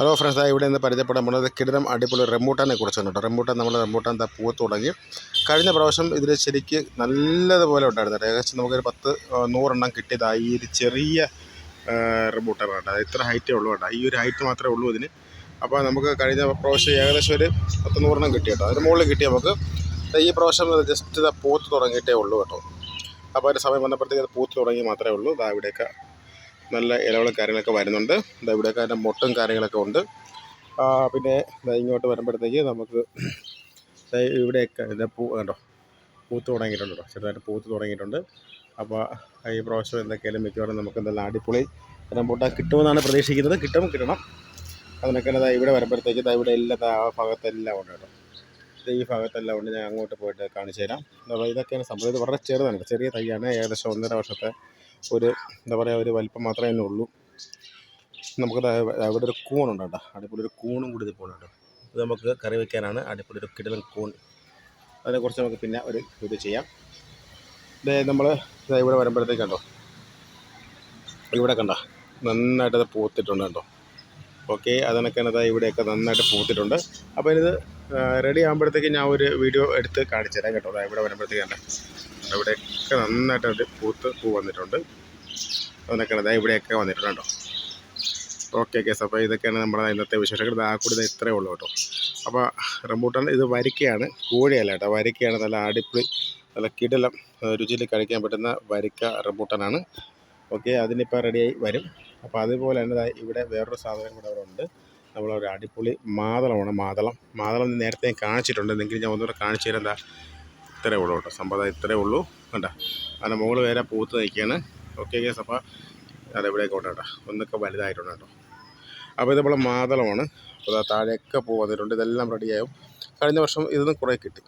Hello friends ഇവിടെ നിന്ന് പരിചയപ്പെടാൻ പോകുന്നത് കിടിലം അടിപൊളി റെമ്പൂട്ടാനെ കുറിച്ചാണ് കേട്ടോ. റെമ്പൂട്ടാൻ നമ്മൾ റെമ്പൂട്ടാൻ എന്താ പൂവ് തുടങ്ങി. കഴിഞ്ഞ പ്രാവശ്യം ഇതിൽ ശരിക്ക് നല്ലതുപോലെ ഉണ്ടായിരുന്നു. കേട്ടോ. ഏകദേശം നമുക്കൊരു പത്ത് നൂറെണ്ണം കിട്ടിയതായി ഈ ഒരു ചെറിയ റെമ്പൂട്ടാൻ വേണ്ട ഇത്ര ഹൈറ്റേ ഉള്ളൂ കേട്ടോ. ഈ ഒരു ഹൈറ്റ് മാത്രമേ ഉള്ളൂ ഇതിന്. അപ്പോൾ നമുക്ക് കഴിഞ്ഞ പ്രാവശ്യം ഏകദേശം ഒരു പത്ത് നൂറെണ്ണം കിട്ടി കേട്ടോ. അതിന് മുകളിൽ കിട്ടി നമുക്ക് ഈ പ്രാവശ്യം ജസ്റ്റ് ഇതാ പൂത്ത് തുടങ്ങിയിട്ടേ ഉള്ളൂ കേട്ടോ. അപ്പോൾ ഒരു സമയം വന്നപ്പോഴത്തേക്ക് അത് പൂത്ത് തുടങ്ങി മാത്രമേ ഉള്ളൂ. ഇതാ ഇവിടെയൊക്കെ നല്ല ഇലകളും കാര്യങ്ങളൊക്കെ വരുന്നുണ്ട്. ഇവിടെയൊക്കെ അതിന്റെ മുട്ടും കാര്യങ്ങളൊക്കെ ഉണ്ട്. പിന്നെ ഇങ്ങോട്ട് വരുമ്പോഴത്തേക്ക് നമുക്ക് ഇവിടെയൊക്കെ ഇതിന്റെ പൂ കണ്ടോ? പൂത്ത് തുടങ്ങിയിട്ടുണ്ട് കേട്ടോ ചെറുതായിട്ട് പൂത്ത് തുടങ്ങിയിട്ടുണ്ട്. അപ്പോൾ ഈ പ്രാവശ്യം എന്തൊക്കെയാലും മിക്കവാറും നമുക്ക് എന്തെല്ലാം അടിപൊളി റംബൂട്ടാൻ കിട്ടുമെന്നാണ് പ്രതീക്ഷിക്കുന്നത്. കിട്ടും കിട്ടണം. അതിനൊക്കെ ദാ ഇവിടെ വരുമ്പോഴത്തേക്ക് ഇതാ ഇവിടെ എല്ലാ ആ ഭാഗത്തെല്ലാം ഉണ്ട് കേട്ടോ. ഈ ഭാഗത്തെല്ലാം ഉണ്ട്. ഞാൻ അങ്ങോട്ട് പോയിട്ട് കാണിച്ചു തരാം. ഇതൊക്കെയാണ് സംഭവം. ഇത് വളരെ ചെറുതാണ്. ചെറിയ തൈയാണ്. ഏകദേശം ഒന്നര വർഷത്തെ ഒരു എന്താ പറയുക ഒരു വലിപ്പം മാത്രമേ തന്നെ ഉള്ളൂ. നമുക്ക് അവിടെ ഒരു കൂണുണ്ട് കേട്ടോ. അടിപൊളി ഒരു കൂണും കൂടി പോകണുണ്ട് ഇത് നമുക്ക് കറി വയ്ക്കാനാണ് അടിപൊളി ഒരു കിടലൻ കൂൺ. അതിനെക്കുറിച്ച് നമുക്ക് പിന്നെ ഒരു ഇത് ചെയ്യാം. ഇത് നമ്മൾ ഇവിടെ വരുമ്പോഴത്തേക്ക് കണ്ടോ? ഇവിടെ കണ്ട? നന്നായിട്ട് അത് പൂത്തിട്ടുണ്ട് കേട്ടോ ഓക്കെ അതിനൊക്കെയാണ് ദാ ഇവിടെയൊക്കെ നന്നായിട്ട് പൂത്തിട്ടുണ്ട്. അപ്പോൾ ഇത് റെഡി ആകുമ്പോഴത്തേക്ക് ഞാൻ ഒരു വീഡിയോ എടുത്ത് കാണിച്ചു തരാം കേട്ടോ. ഇവിടെ വരുമ്പോഴത്തേക്ക് തന്നെ ഇവിടെയൊക്കെ നന്നായിട്ട് പൂത്ത് പൂ വന്നിട്ടുണ്ട്. അതിനൊക്കെയാണ് ദാ ഇവിടെയൊക്കെ വന്നിട്ടുണ്ട് കേട്ടോ. ഓക്കെ കേസ് അപ്പോൾ ഇതൊക്കെയാണ് നമ്മുടെ ഇന്നത്തെ വിശേഷങ്ങൾ. ഇത് ആ കൂടി ഇത് ഇത്രയേ ഉള്ളൂ കേട്ടോ. അപ്പോൾ റംബൂട്ടാൻ ഇത് വരിക്കയാണ് കോഴിയല്ല കേട്ടോ. വരിക്കയാണ് നല്ല അടിപൊളി നല്ല കിടലം രുചിയിൽ കഴിക്കാൻ പറ്റുന്ന വരിക്ക റംബൂട്ടാനാണ്. ഓക്കെ അതിനിപ്പോൾ റെഡിയായി വരും. അപ്പോൾ അതുപോലെ തന്നെ ഇവിടെ വേറൊരു സാധനം കൂടെ അവിടെ ഉണ്ട്. നമ്മളൊരു അടിപൊളി മാതളമാണ് മാതളം. മാതളം നേരത്തെ കാണിച്ചിട്ടുണ്ട്. എങ്കിലും ഞാൻ ഒന്നുകൂടെ കാണിച്ചു തരാം. എന്താ ഉള്ളൂ കേട്ടോ. സംഭവം ഇത്രേ ഉള്ളൂ. കണ്ട? അതിന്റെ മുകളിൽ വേറെ പൂത്ത് നിൽക്കുകയാണ്. ഓക്കെ കേസ് അപ്പോൾ അതെവിടെയൊക്കെ ഉണ്ട് കേട്ടോ. ഒന്നൊക്കെ വലുതായിട്ടുണ്ട് കേട്ടോ. അപ്പോൾ ഇത് നമ്മളെ മാതളമാണ് അപ്പോൾ താഴെയൊക്കെ പൂ വന്നിട്ടുണ്ട്. ഇതെല്ലാം റെഡിയാകും കഴിഞ്ഞ വർഷം ഇതിന് കുറേ കിട്ടി.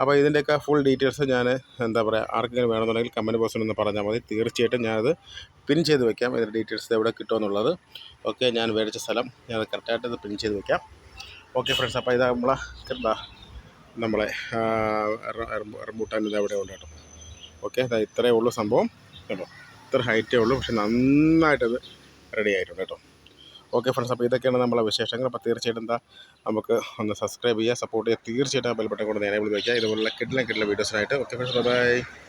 അപ്പോൾ ഇതിന്റെയൊക്കെ ഫുൾ ഡീറ്റെയിൽസ് ഞാൻ എന്താ പറയുക ആർക്കെങ്കിലും വേണമെന്നുണ്ടെങ്കിൽ കമന്റ് ബോക്സിൽ ഒന്ന് പറഞ്ഞാൽ മതി. തീർച്ചയായിട്ടും ഞാനത് പിൻ ചെയ്ത് വെക്കാം. ഇതിന്റെ ഡീറ്റെയിൽസ് എവിടെ കിട്ടുമെന്നുള്ളത് ഓക്കെ ഞാൻ മേടിച്ച സ്ഥലം ഞാൻ കറക്റ്റായിട്ട് ഇത് പിൻ ചെയ്ത് വെക്കാം. ഓക്കെ ഫ്രണ്ട്സ് അപ്പോൾ ഇതാ നമ്മളെ എന്താ നമ്മളെ റംബൂട്ടാൻ ഇത് അവിടെ ഉണ്ട് കേട്ടോ. ഓക്കെ ഇത്രയേ ഉള്ളൂ സംഭവം. കേട്ടോ ഇത്ര ഹൈറ്റേ ഉള്ളൂ പക്ഷെ നന്നായിട്ടത് റെഡി ആയിട്ടുണ്ട് കേട്ടോ. ഓക്കെ ഫ്രണ്ട്സ് അപ്പോൾ ഇതൊക്കെയാണ് നമ്മളെ വിശേഷങ്ങൾ. അപ്പോൾ തീർച്ചയായിട്ടും എന്താ നമുക്ക് ഒന്ന് സബ്സ്ക്രൈബ് ചെയ്യുക സപ്പോർട്ട് ചെയ്യുക. തീർച്ചയായിട്ടും ആ ബെൽബട്ടൺ കൊണ്ട് നേരെ വിളിക്കുക ഇതുപോലുള്ള കിട്ടില്ല കിട്ടില്ല വീഡിയോസിനായിട്ട് ഓക്കെ ഫ്രണ്ട്സ് ബൈ